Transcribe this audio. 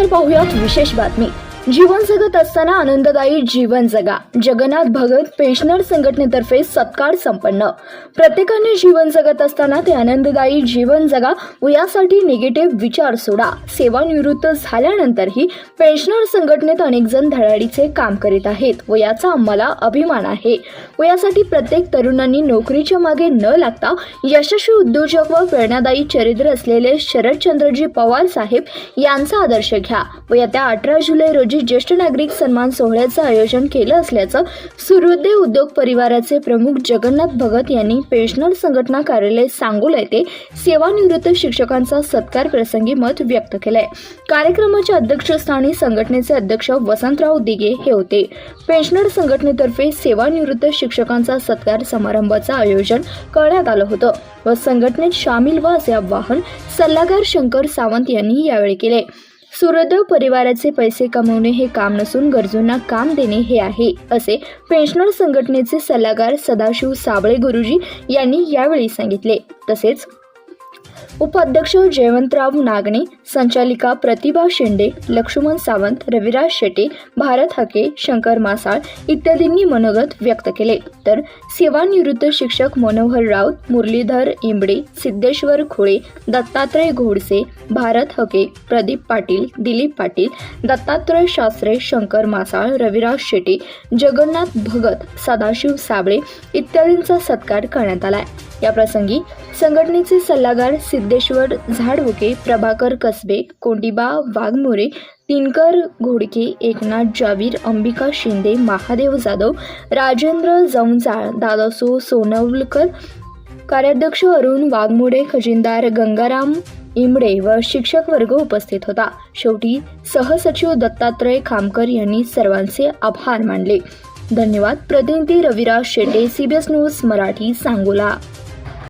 तर पाहूयात विशेष बातमी. जीवन जगत असताना आनंददायी जीवन जगा. जगन्नाथ भगत पेन्शनर संघटनेतर्फे सत्कार संपन्न. प्रत्येकाने जीवन जगत असताना ते आनंददायी जीवन जगा व यासाठी निगेटिव्ह विचार सोडा. सेवानिवृत्त झाल्यानंतरही पेन्शनर संघटनेत अनेक जण धडाडीचे काम करीत आहेत व याचा आम्हाला अभिमान आहे. व यासाठी प्रत्येक तरुणांनी नोकरीच्या मागे न लागता यशस्वी उद्योजक व प्रेरणादायी चरित्र असलेले शरदचंद्रजी पवार साहेब यांचा आदर्श घ्या. व येत्या अठरा जुलै रोजी ज्येष्ठ नागरिक सन्मान सोहळ्याचं आयोजन केलं असल्याचं सूर्योदय उद्योग परिवाराचे प्रमुख जगन्नाथ भगत यांनी पेन्शनर संघटना कार्यालय सांगोला येथे सेवानिवृत्त शिक्षकांचा सत्कार प्रसंगी मत व्यक्त केलंय. कार्यक्रमाच्या अध्यक्षस्थानी संघटनेचे अध्यक्ष वसंतराव दिगे हे होते. पेन्शनर संघटनेतर्फे सेवानिवृत्त शिक्षकांचा सत्कार समारंभाचं आयोजन करण्यात आलं होतं व संघटनेत सामील व्हा असे आवाहन सल्लागार शंकर सावंत यांनी यावेळी केले. सूर्योदय परिवाराचे पैसे कमवणे हे काम नसून गरजूंना काम देणे हे आहे असे पेन्शनर संघटनेचे सल्लागार सदाशिव साबळे गुरुजी यांनी यावेळी सांगितले. तसेच उपाध्यक्ष जयवंतराव नागणे संचालिका प्रतिभा शेंडे लक्ष्मण सावंत रविराज शेटे भारत हके शंकर मासाळ इत्यादींनी मनोगत व्यक्त केले. तर सेवानिवृत्त शिक्षक मनोहर राऊत मुरलीधर इंबडे सिद्धेश्वर खोळे दत्तात्रय घोडसे भारत हके प्रदीप पाटील दिलीप पाटील दत्तात्रय शास्त्रे शंकर मासाळ रविराज शेटे जगन्नाथ भगत सदाशिव साबळे इत्यादींचा सत्कार करण्यात आला या प्रसंगी संघटनेचे सल्लागार सिद्धेश्वर झाडवुके प्रभाकर कसबे कोंडिबा वाघमोरे तिनकर घोडके एकनाथ जावीर अंबिका शिंदे महादेव जाधव राजेंद्र जमजाळ दादासो सोनवलकर कार्याध्यक्ष अरुण वाघमोडे खजिनदार गंगाराम इमडे व शिक्षक वर्ग उपस्थित होता. शेवटी सहसचिव दत्तात्रय खामकर यांनी सर्वांचे आभार मानले. धन्यवाद. प्रतिनिधी रविराज शेटे सीबीएस न्यूज मराठी सांगोला.